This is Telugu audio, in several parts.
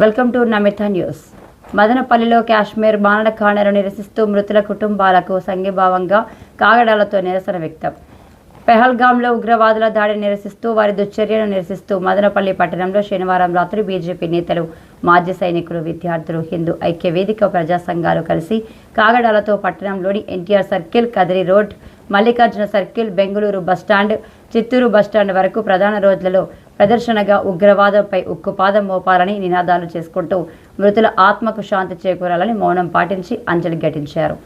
Welcome to Namitha news. మదనపల్లిలో కాశ్మీర్ మారణకాండను నిరసిస్తూ మృతుల కుటుంబాలకు సంఘీభావంగా కాగడాలతో నిరసన వ్యక్తం. పెహల్గాంలో ఉగ్రవాదుల దాడిని నిరసిస్తూ వారి దుశ్చర్యను నిరసిస్తూ మదనపల్లి పట్టణంలో శనివారం రాత్రి బీజేపీ నేతలు మాజీ సైనికులు విద్యార్థులు హిందూ ఐక్య వేదిక ప్రజా సంఘాలు కలిసి కాగడాలతో పట్టణంలోని NTR circle Kadiri road Mallikarjuna circle Bengaluru bus stand Chittoor bus stand వరకు ప్రధాన రోడ్లలో ప్రదర్శనగా ఉగ్రవాదంపై ఉక్కుపాదం మోపాలని నినాదాలు చేసుకుంటూ మృతుల ఆత్మకు శాంతి చేకూరాలని మౌనం పాటించి అంజలి ఘటించారు.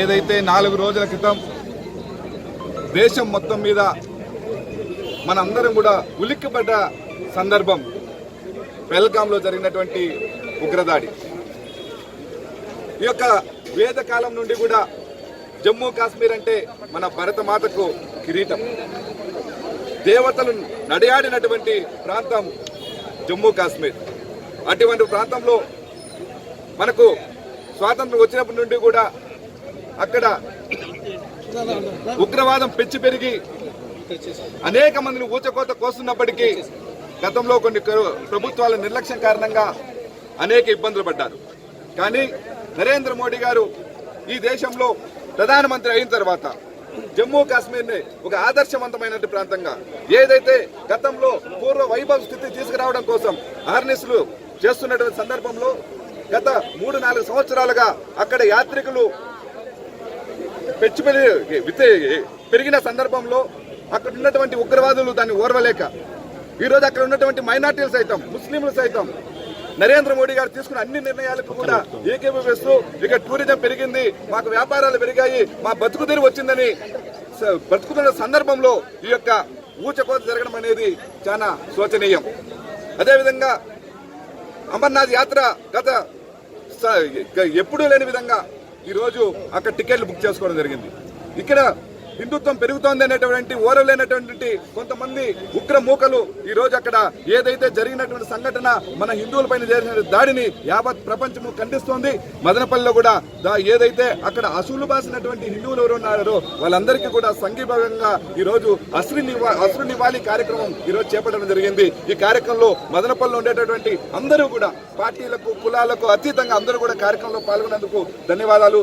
ఏదైతే నాలుగు రోజుల క్రితం దేశం మొత్తం మీద మనందరం కూడా ఉలిక్కిపడ్డ సందర్భం పెల్గాంలో జరిగినటువంటి ఉగ్రదాడి. ఈ యొక్క వేదకాలం నుండి కూడా జమ్మూ కాశ్మీర్ అంటే మన భరతమాతకు కిరీటం. దేవతలు నడియాడినటువంటి ప్రాంతం జమ్మూ కాశ్మీర్. అటువంటి ప్రాంతంలో మనకు స్వాతంత్రం వచ్చినప్పటి నుండి కూడా అక్కడ ఉగ్రవాదం పెంచి పెరిగి అనేక మందిని ఊచకోత కోస్తున్నప్పటికీ గతంలో కొన్ని ప్రభుత్వాల నిర్లక్ష్యం కారణంగా అనేక ఇబ్బందులు పడ్డారు. కానీ నరేంద్ర మోడీ గారు ఈ దేశంలో ప్రధానమంత్రి అయిన తర్వాత జమ్మూ కాశ్మీర్ని ఒక ఆదర్శవంతమైన ప్రాంతంగా ఏదైతే గతంలో పూర్వ వైభవ స్థితి తీసుకురావడం కోసం అహర్నిశలు చేస్తున్నటువంటి సందర్భంలో గత మూడు నాలుగు సంవత్సరాలుగా అక్కడ యాత్రికులు పెంచి పెరిగిన సందర్భంలో అక్కడ ఉన్నటువంటి ఉగ్రవాదులు దాన్ని ఓర్వలేక ఈరోజు అక్కడ ఉన్నటువంటి మైనార్టీలు సైతం ముస్లింలు సైతం నరేంద్ర మోడీ గారు తీసుకున్న అన్ని నిర్ణయాలకు కూడా ఏకీభవిస్తూ ఇక టూరిజం పెరిగింది మాకు వ్యాపారాలు పెరిగాయి మా బతుకు వచ్చిందని బ్రతుకుతున్న సందర్భంలో ఈ యొక్క ఊచకోత జరగడం అనేది చాలా శోచనీయం. అదేవిధంగా అమర్నాథ్ యాత్ర గత ఎప్పుడూ లేని విధంగా ఈరోజు అక్కడ టికెట్లు బుక్ చేసుకోవడం జరిగింది. ఇక్కడ హిందుత్వం పెరుగుతోంది అనేటువంటి ఓరలేనటువంటి కొంతమంది ఉగ్ర మూకలు ఈ రోజు అక్కడ ఏదైతే జరిగినటువంటి సంఘటన మన హిందువులపైన జరిగిన దాడిని యావత్ ప్రపంచము ఖండిస్తోంది. మదనపల్లిలో కూడా ఏదైతే అక్కడ అసూలు బాసినటువంటి హిందువులు ఎవరు ఉన్నారో వాళ్ళందరికీ కూడా సంఘీభాగంగా ఈ రోజు అశ్రు నివా అశ్రు నివాళి కార్యక్రమం ఈ రోజు చేపట్టడం జరిగింది. ఈ కార్యక్రమంలో మదనపల్లిలో ఉండేటటువంటి అందరూ కూడా పార్టీలకు కులాలకు అతీతంగా అందరూ కూడా కార్యక్రమంలో పాల్గొన్నందుకు ధన్యవాదాలు.